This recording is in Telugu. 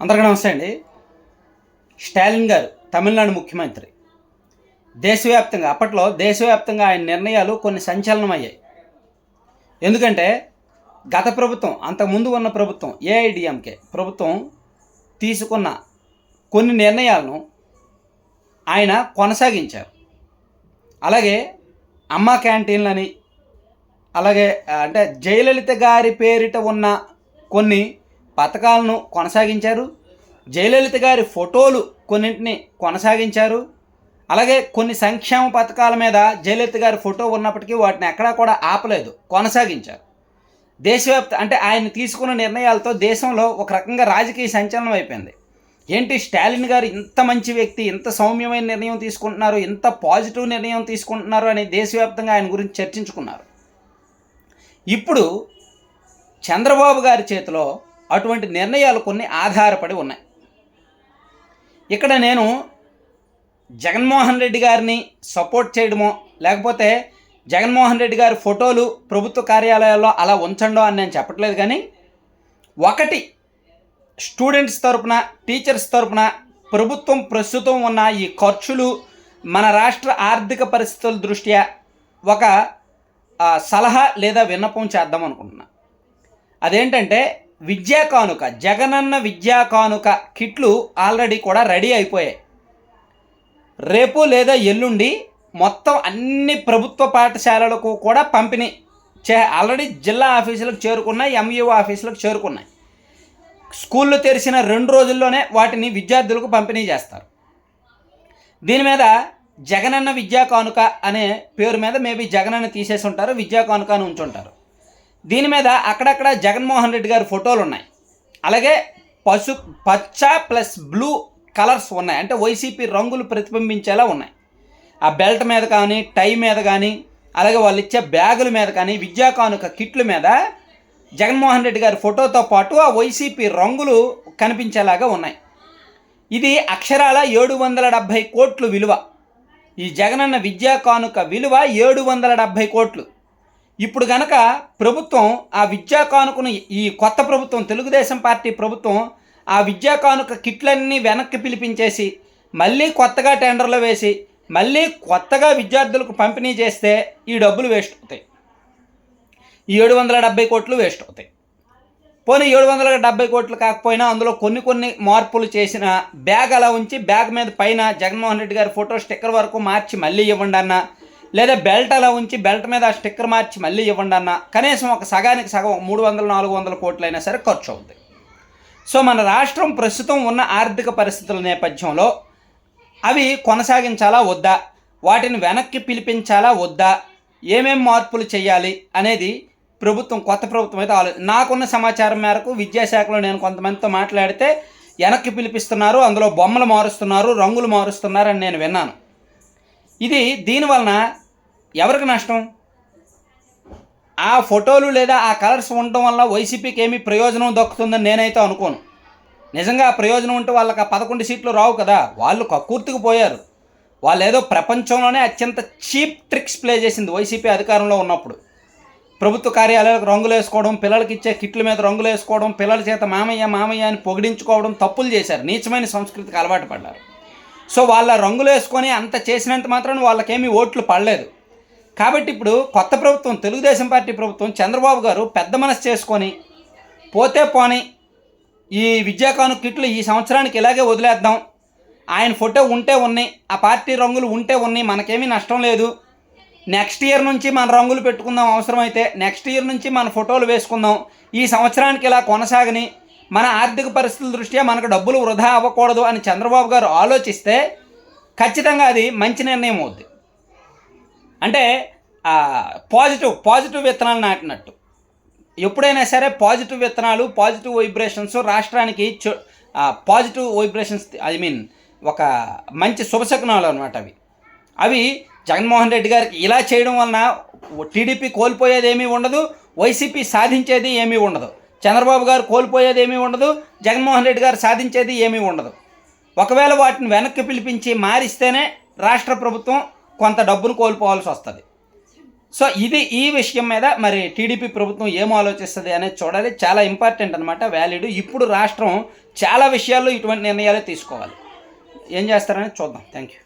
అందరికీ నమస్తే అండి. స్టాలిన్ గారు తమిళనాడు ముఖ్యమంత్రి. దేశవ్యాప్తంగా అప్పట్లో దేశవ్యాప్తంగా ఆయన నిర్ణయాలు కొన్ని సంచలనమయ్యాయి. ఎందుకంటే గత ప్రభుత్వం అంతకుముందు ఉన్న ప్రభుత్వం ఏఐడిఎంకే ప్రభుత్వం తీసుకున్న కొన్ని నిర్ణయాలను ఆయన కొనసాగించారు. అలాగే అమ్మ క్యాంటీన్లని అలాగే అంటే జయలలిత గారి పేరిట ఉన్న కొన్ని పథకాలను కొనసాగించారు. జయలలిత గారి ఫోటోలు కొన్నింటిని కొనసాగించారు. అలాగే కొన్ని సంక్షేమ పథకాల మీద జయలలిత గారి ఫోటో ఉన్నప్పటికీ వాటిని ఎక్కడా కూడా ఆపలేదు కొనసాగించారు. దేశవ్యాప్త అంటే ఆయన తీసుకున్న నిర్ణయాలతో దేశంలో ఒక రకంగా రాజకీయ సంచలనం అయిపోయింది. ఏంటి స్టాలిన్ గారు ఇంత మంచి వ్యక్తి ఇంత సౌమ్యమైన నిర్ణయం తీసుకుంటున్నారు ఇంత పాజిటివ్ నిర్ణయం తీసుకుంటున్నారు అని దేశవ్యాప్తంగా ఆయన గురించి చర్చించుకున్నారు. ఇప్పుడు చంద్రబాబు గారి చేతిలో అటువంటి నిర్ణయాలు కొన్ని ఆధారపడి ఉన్నాయి. ఇక్కడ నేను జగన్మోహన్ రెడ్డి గారిని సపోర్ట్ చేయడమో లేకపోతే జగన్మోహన్ రెడ్డి గారి ఫోటోలు ప్రభుత్వ కార్యాలయాల్లో అలా ఉంచండో అని నేను చెప్పట్లేదు కానీ ఒకటి స్టూడెంట్స్ తరపున టీచర్స్ తరపున ప్రభుత్వం ప్రస్తుతం ఉన్న ఈ ఖర్చులు మన రాష్ట్ర ఆర్థిక పరిస్థితుల దృష్ట్యా ఒక సలహా లేదా విన్నపం చేద్దాం అనుకుంటున్నా. అదేంటంటే విద్యా కానుక జగనన్న విద్యా కానుక కిట్లు ఆల్రెడీ కూడా రెడీ అయిపోయాయి. రేపు లేదా ఎల్లుండి మొత్తం అన్ని ప్రభుత్వ పాఠశాలలకు కూడా పంపిణీ చే ఆల్రెడీ జిల్లా ఆఫీసులకు చేరుకున్నాయి ఎంఈఓ ఆఫీసులకు చేరుకున్నాయి. స్కూళ్ళు తెరిచిన రెండు రోజుల్లోనే వాటిని విద్యార్థులకు పంపిణీ చేస్తారు. దీని మీద జగనన్న విద్యా కానుక అనే పేరు మీద మేబీ జగనన్న తీసేసి ఉంటారు విద్యా కానుక అని ఉంచుంటారు. దీని మీద అక్కడక్కడ జగన్మోహన్ రెడ్డి గారి ఫోటోలు ఉన్నాయి. అలాగే పసు పచ్చ ప్లస్ బ్లూ కలర్స్ ఉన్నాయి. అంటే వైసీపీ రంగులు ప్రతిబింబించేలా ఉన్నాయి. ఆ బెల్ట్ మీద కానీ టై మీద కానీ అలాగే వాళ్ళు ఇచ్చే బ్యాగుల మీద కానీ విద్యా కానుక కిట్ల మీద జగన్మోహన్ రెడ్డి గారి ఫోటోతో పాటు ఆ వైసీపీ రంగులు కనిపించేలాగా ఉన్నాయి. ఇది అక్షరాల ఏడు వందల డెబ్భై కోట్లు విలువ. ఈ జగనన్న విద్యా కానుక విలువ ఏడు వందల డెబ్భై కోట్లు. ఇప్పుడు గనక ప్రభుత్వం ఆ విద్యా కానుకను ఈ కొత్త ప్రభుత్వం తెలుగుదేశం పార్టీ ప్రభుత్వం ఆ విద్యా కానుక కిట్లన్నీ వెనక్కి పిలిపించేసి మళ్ళీ కొత్తగా టెండర్లు వేసి మళ్ళీ కొత్తగా విద్యార్థులకు పంపిణీ చేస్తే ఈ డబ్బులు వేస్ట్ అవుతాయి. ఈ ఏడు వందల డెబ్బై కోట్లు వేస్ట్ అవుతాయి. పోనీ ఏడు వందల డెబ్బై కోట్లు కాకపోయినా అందులో కొన్ని కొన్ని మార్పులు చేసిన బ్యాగ్ అలా ఉంచి బ్యాగ్ మీద పైన జగన్మోహన్ రెడ్డి గారి ఫోటో స్టిక్కర్ వరకు మార్చి మళ్ళీ ఇవ్వండి అన్న లేదా బెల్ట్ అలా ఉంచి బెల్ట్ మీద ఆ స్టిక్కర్ మార్చి మళ్ళీ ఇవ్వండి అన్న కనీసం ఒక సగానికి సగం మూడు వందల నాలుగు వందల కోట్లైనా సరే ఖర్చు అవుతుంది సో మన రాష్ట్రం ప్రస్తుతం ఉన్న ఆర్థిక పరిస్థితుల నేపథ్యంలో అవి కొనసాగించాలా వద్దా? వాటిని వెనక్కి పిలిపించాలా వద్దా? ఏమేం మార్పులు చేయాలి అనేది ప్రభుత్వం కొత్త ప్రభుత్వం అయితే ఆలో నాకున్న సమాచారం మేరకు విద్యాశాఖలో నేను కొంతమందితో మాట్లాడితే వెనక్కి పిలిపిస్తున్నారు అందులో బొమ్మలు మారుస్తున్నారు రంగులు మారుస్తున్నారు అని నేను విన్నాను. ఇది దీనివలన ఎవరికి నష్టం? ఆ ఫోటోలు లేదా ఆ కలర్స్ ఉండటం వల్ల వైసీపీకి ఏమి ప్రయోజనం దక్కుతుందని నేనైతే అనుకోను. నిజంగా ఆ ప్రయోజనం ఉంటే వాళ్ళకి ఆ పదకొండు సీట్లు రావు కదా. వాళ్ళు కక్కుర్తికి పోయారు. వాళ్ళు ఏదో ప్రపంచంలోనే అత్యంత చీప్ ట్రిక్స్ ప్లే చేసింది వైసీపీ అధికారంలో ఉన్నప్పుడు. ప్రభుత్వ కార్యాలయాలకు రంగులు వేసుకోవడం పిల్లలకి ఇచ్చే కిట్ల మీద రంగులు వేసుకోవడం పిల్లల చేత మామయ్య మామయ్య అని పొగిడించుకోవడం తప్పులు చేశారు. నీచమైన సంస్కృతికి అలవాటు పడ్డారు. సో వాళ్ళ రంగులు వేసుకొని అంత చేసినంత మాత్రం వాళ్ళకేమీ ఓట్లు పడలేదు. కాబట్టి ఇప్పుడు కొత్త ప్రభుత్వం తెలుగుదేశం పార్టీ ప్రభుత్వం చంద్రబాబు గారు పెద్ద మనసు చేసుకొని పోతే పోని ఈ విద్యాకాను కిట్లు ఈ సంవత్సరానికి ఇలాగే వదిలేద్దాం. ఆయన ఫోటో ఉంటే ఉన్నాయి ఆ పార్టీ రంగులు ఉంటే ఉన్నాయి మనకేమీ నష్టం లేదు. నెక్స్ట్ ఇయర్ నుంచి మన రంగులు పెట్టుకుందాం అవసరమైతే నెక్స్ట్ ఇయర్ నుంచి మన ఫోటోలు వేసుకుందాం. ఈ సంవత్సరానికి ఇలా కొనసాగని మన ఆర్థిక పరిస్థితుల దృష్ట్యా మనకు డబ్బులు వృధా అవ్వకూడదు అని చంద్రబాబు గారు ఆలోచిస్తే ఖచ్చితంగా అది మంచి నిర్ణయం అవుద్ది. అంటే పాజిటివ్ పాజిటివ్ విత్తనాలు నాటినట్టు. ఎప్పుడైనా సరే పాజిటివ్ విత్తనాలు పాజిటివ్ వైబ్రేషన్స్ రాష్ట్రానికి పాజిటివ్ వైబ్రేషన్స్ ఐ మీన్ ఒక మంచి శుభశకునాలు అనమాట అవి. అవి జగన్మోహన్ రెడ్డి గారికి ఇలా చేయడం వలన టీడీపీ కోల్పోయేది ఏమీ ఉండదు వైసీపీ సాధించేది ఏమీ ఉండదు. చంద్రబాబు గారు కోల్పోయేది ఏమీ ఉండదు జగన్మోహన్ రెడ్డి గారు సాధించేది ఏమీ ఉండదు. ఒకవేళ వాటిని వెనక్కి పిలిపించి మారిస్తేనే రాష్ట్ర ప్రభుత్వం కొంత డబ్బును కోల్పోవాల్సి వస్తుంది. సో ఇది ఈ విషయం మీద మరి టీడీపీ ప్రభుత్వం ఏం ఆలోచిస్తుంది అనేది చూడాలి. చాలా ఇంపార్టెంట్ అనమాట వ్యాలిడ్ ఇప్పుడు రాష్ట్రం చాలా విషయాల్లో ఇటువంటి నిర్ణయాలు తీసుకోవాలి. ఏం చేస్తారని చూద్దాం. Thank you